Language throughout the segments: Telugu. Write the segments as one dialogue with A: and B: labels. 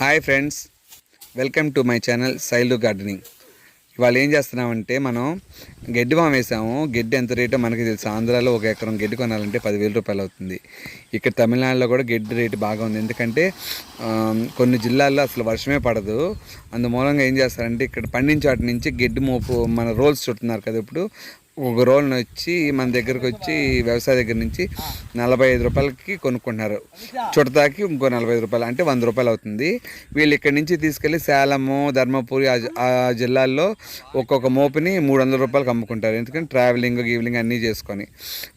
A: Hi friends welcome to my channel Sailu gardening. ఇవాళ ఏం చేస్తున్నామంటే మనం గడ్డి బామ్ వేసాము. గడ్డి ఎంత రేటో మనకి తెలుసు. ఆంధ్రాలో ఒక ఎకరం గడ్డి కొనాలంటే పదివేల రూపాయలు అవుతుంది. ఇక్కడ తమిళనాడులో కూడా గడ్డి రేటు బాగా ఉంది. ఎందుకంటే కొన్ని జిల్లాల్లో అసలు వర్షమే పడదు. అందుమూలంగా ఏం చేస్తారంటే ఇక్కడ పండించే వాటి నుంచి గడ్డి మోపు మన రోల్స్ చుట్టున్నారు కదా ఇప్పుడు. ఒక రోల్ని వచ్చి మన దగ్గరకు వచ్చి వ్యవసాయ దగ్గర నుంచి నలభై ఐదు రూపాయలకి కొనుక్కుంటున్నారు. చుడతాకి ఇంకో నలభై ఐదు రూపాయలు అంటే వంద రూపాయలు అవుతుంది. వీళ్ళు ఇక్కడి నుంచి తీసుకెళ్ళి సేలము ధర్మపురి ఆ జిల్లాల్లో ఒక్కొక్క మోపుని మూడు వందల రూపాయలకి అమ్ముకుంటారు. ఎందుకంటే ట్రావెలింగ్ గీవలింగ్ అన్నీ చేసుకొని.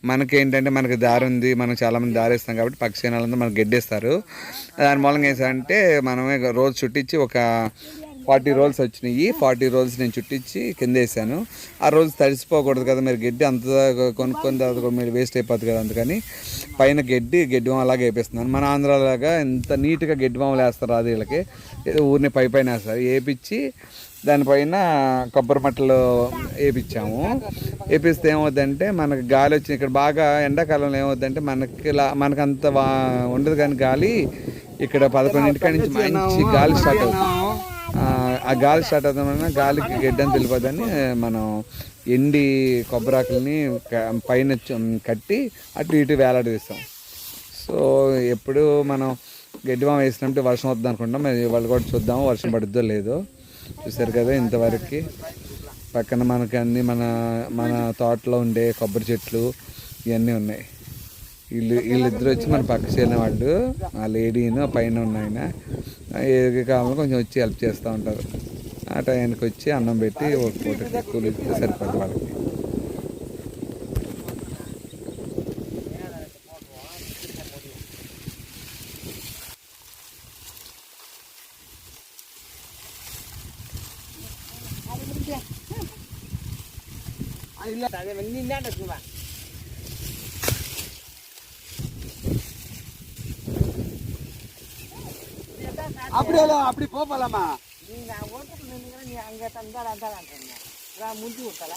A: మనకి ఏంటంటే మనకి దారి ఉంది మనం చాలామంది దారి ఇస్తాం కాబట్టి పక్షినాలంతా మనకు గడ్డేస్తారు. దాని మూలంగా ఏంటంటే మనమే రోజు చుట్టించి ఒక ఫార్టీ రోల్స్ వచ్చినాయి. ఫార్టీ రోల్స్ నేను చుట్టించి కింద వేసాను ఆ రోజు తడిసిపోకూడదు కదా మీరు గడ్డి అంత కొనుక్కున్న తర్వాత కూడా మీరు వేస్ట్ అయిపోతుంది కదా అందుకని పైన గడ్డి గడ్డి అలాగే వేపిస్తున్నాను. మన ఆంధ్రాలాగా ఎంత నీట్గా గడ్డి వాములు వేస్తారు అది వీళ్ళకి ఏదో ఊరిని పై పైన వేస్తారు. వేపించి దానిపైన కొబ్బరి మట్టలు వేపించాము వేపిస్తే ఏమవుద్దంటే మనకి గాలి వచ్చి ఇక్కడ బాగా ఎండాకాలంలో ఏమవుద్దంటే మనకి ఇలా మనకంత వా ఉండదు కానీ గాలి ఇక్కడ పదకొండింటికాడ నుంచి మంచి గాలి స్టార్ట్ అవుతుంది. ఆ, గాలి స్టార్ట్ అవుతామన్నా గాలికి గడ్డని తెలిపోదని మనం ఎండి కొబ్బరాకుల్ని పైన కట్టి అటు ఇటు వేలాడదీస్తాం సో ఎప్పుడు మనం గడ్డివామ వేసినప్పుడు వర్షం వద్దు అనుకుంటాం వాళ్ళు కూడా చూద్దాం వర్షం పడుద్దో లేదో. చూసారు కదా ఇంతవరకు. పక్కన మనకి అన్ని మన మన తోటలో ఉండే కొబ్బరి చెట్లు ఇవన్నీ ఉన్నాయి. వీళ్ళు వీళ్ళిద్దరు వచ్చి మన పక్క చేరిన వాళ్ళు ఆ లేడీను ఆ పైన ఉన్నాయన ఏ కాలంలో కొంచెం వచ్చి హెల్ప్ చేస్తూ ఉంటారు ఆ టైంకి వచ్చి అన్నం పెట్టి ఒక పూట కూలి సరిపడ వాళ్ళకి
B: అది అదే నిన్న இல்ல அப்படி போகலாமா
C: நீங்க ஓட்டத்தில் நின்னீங்கன்னா நீ அங்கே தந்தால் அந்தால் அங்கே நான் முடிஞ்சு விட்டல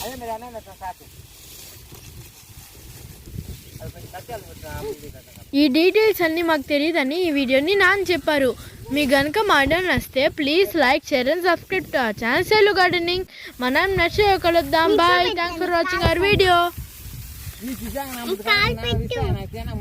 C: அதே மாதிரி அண்ணா இந்த சாப்பிட்டு அது கொஞ்சம் கத்தியால் விட்டுறேன்
D: ఈ డీటెయిల్స్ అన్నీ మాకు తెలియదని ఈ వీడియోని నాన్న చెప్పారు మీ గనుక మోడర్న్ వస్తే please like share and subscribe to our channel cell gardening మనం నెక్స్ట్ కలుద్దాం bye thanks for watching our video
C: நீ சிசாங்க நான் நான் தேனா